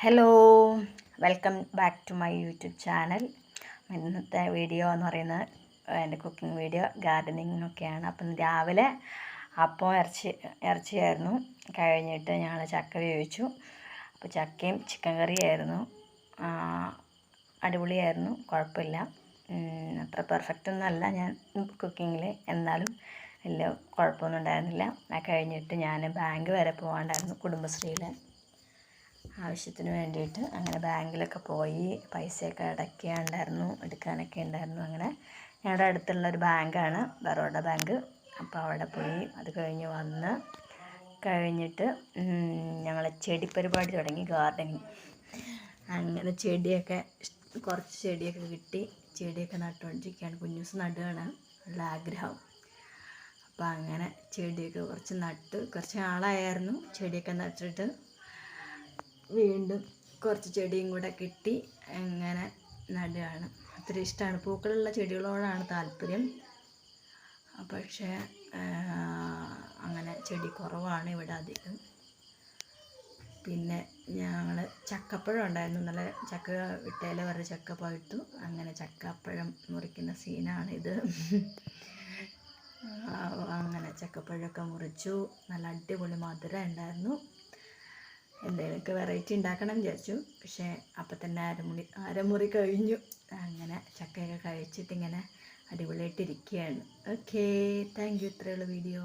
Hello welcome back to my YouTube channel ഇന്നത്തെ video എന്ന് പറയുന്നത് എന്റെ കുക്കിംഗ് വീഡിയോ ഗാർഡനിങ് ഒക്കെയാണ് അപ്പം രാവിലെ അപ്പം ഇറച്ചി ഇറച്ചിയായിരുന്നു. കഴിഞ്ഞിട്ട് ഞങ്ങൾ ചക്ക വേവിച്ചു. അപ്പോൾ ചക്കയും ചിക്കൻ കറിയായിരുന്നു. അടിപൊളിയായിരുന്നു. കുഴപ്പമില്ല. അത്ര പെർഫെക്റ്റ് ഒന്നുമല്ല ഞാൻ കുക്കിങ്ങിൽ എന്നാലും വലിയ കുഴപ്പമൊന്നും ഉണ്ടായിരുന്നില്ല. ആ കഴിഞ്ഞിട്ട് ഞാൻ ബാങ്ക് വരെ പോകാണ്ടായിരുന്നു കുടുംബശ്രീയിലെ. ആവശ്യത്തിന് വേണ്ടിയിട്ട് അങ്ങനെ ബാങ്കിലൊക്കെ പോയി പൈസയൊക്കെ അടയ്ക്കാനുണ്ടായിരുന്നു എടുക്കാനൊക്കെ ഉണ്ടായിരുന്നു അങ്ങനെ. ഞങ്ങളുടെ അടുത്തുള്ള ഒരു ബാങ്കാണ് ബറോഡ ബാങ്ക്. അപ്പോൾ അവിടെ പോയി അത് കഴിഞ്ഞ് വന്ന് കഴിഞ്ഞിട്ട് ഞങ്ങൾ ചെടി പരിപാടി തുടങ്ങി ഗാർഡനിങ്. അങ്ങനെ ചെടിയൊക്കെ കുറച്ച് ചെടിയൊക്കെ കിട്ടി. ചെടിയൊക്കെ നട്ടുകൊണ്ടിരിക്കുകയാണ്. കുഞ്ഞൂസ് നടുകയാണ് ഉള്ള ആഗ്രഹം. അപ്പോൾ അങ്ങനെ ചെടിയൊക്കെ കുറച്ച് നട്ട് കുറച്ച് നാളായിരുന്നു ചെടിയൊക്കെ നട്ടിട്ട്. വീണ്ടും കുറച്ച് ചെടിയും കൂടെ കിട്ടി. അങ്ങനെ നടുകയാണ്. ഒത്തിരി ഇഷ്ടമാണ് പൂക്കളുള്ള ചെടികളോടാണ് താല്പര്യം. പക്ഷേ അങ്ങനെ ചെടി കുറവാണ് ഇവിടെ അധികം. പിന്നെ ഞങ്ങൾ ചക്കപ്പഴം ഉണ്ടായിരുന്നു. നല്ല ചക്ക വിട്ടേലെ വരെ ചക്ക പഴുത്തു. അങ്ങനെ ചക്കപ്പഴം മുറിക്കുന്ന സീനാണിത്. അങ്ങനെ ചക്കപ്പഴമൊക്കെ മുറിച്ചു. നല്ല അടിപൊളി മധുരം ഉണ്ടായിരുന്നു. എന്തെങ്കിലുമൊക്കെ വെറൈറ്റി ഉണ്ടാക്കണം വിചാരിച്ചു. പക്ഷേ അപ്പം തന്നെ അരമുറി അരമുറി കഴിഞ്ഞു. അങ്ങനെ ചക്കയൊക്കെ കഴിച്ചിട്ട് ഇങ്ങനെ അടിപൊളിയായിട്ട് ഇരിക്കുകയാണ് ഓക്കേ താങ്ക് യു ഇത്രയുള്ള വീഡിയോ